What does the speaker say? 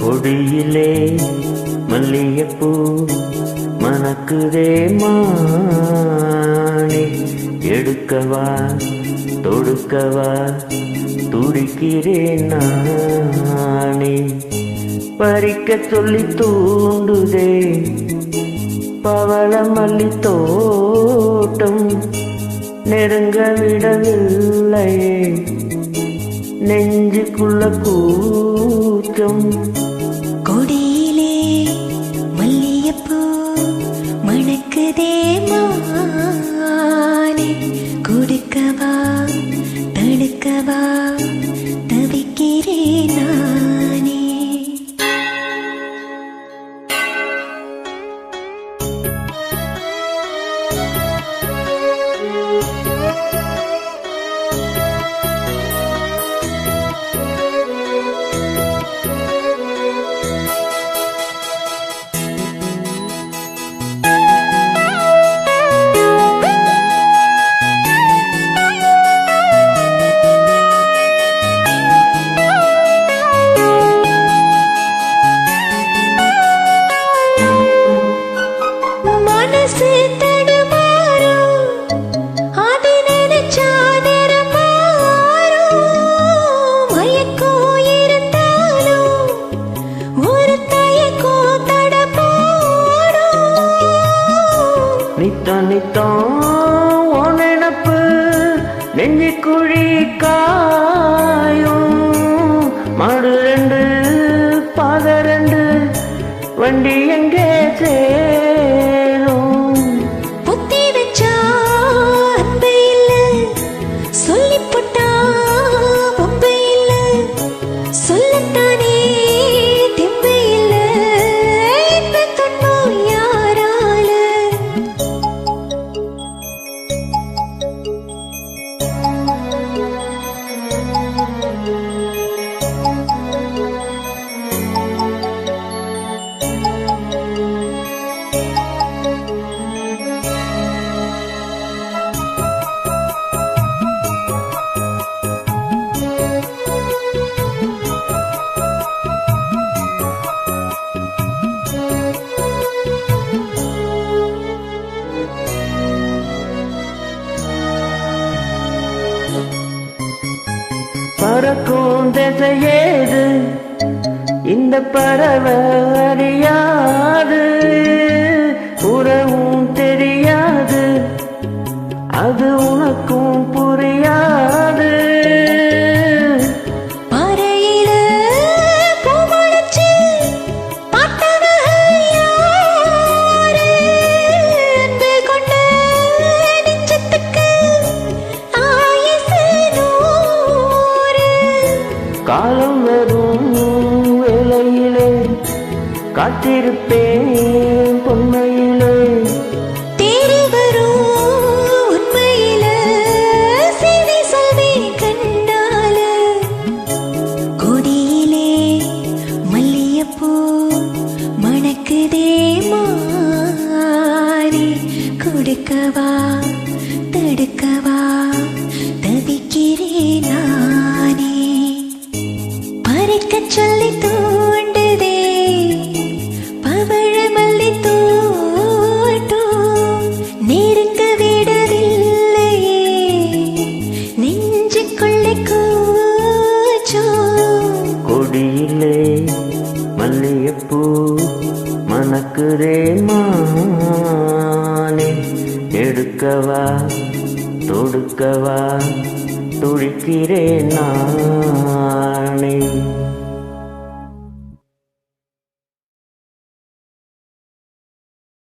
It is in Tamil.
கொடியிலே மல்லிகைப்பூ மணக்குதே மாணி எடுக்கவா தொடுக்கவா துடிக்கிறேன் நானே. பறிக்க சொல்லி தூண்டுதே. பவள மல்லி தோட்டம் நெருங்க விடவில்லையே. நெஞ்சுக்குள்ள கூ கூச்சம் கொடியிலே மல்லியப்பூ மணக்குதே மானே தடப்பாடும் நித்தம் நித்தம் உன் நினப்பு காயும். மாடு ரெண்டு பாத ரெண்டு வண்டி எங்கே சே பறக்கும் திசையேது இந்த பறவை அறியாது. காத்திருப்பேன் பொன்மையிலே. தேடி வரும் உண்மையில செய்தி சொல்வேன் கண்டால. கொடியிலே மல்லிகைப்பூ மணக்குதே மாறி. கொடுக்கவா தடுக்கவா தவிக்கிறேன் நானே. பறிக்கச் சொல்லி தூ மணக்குதே மானே எடுக்கவா தொடுக்கவா துடிக்கிறேன் நான்.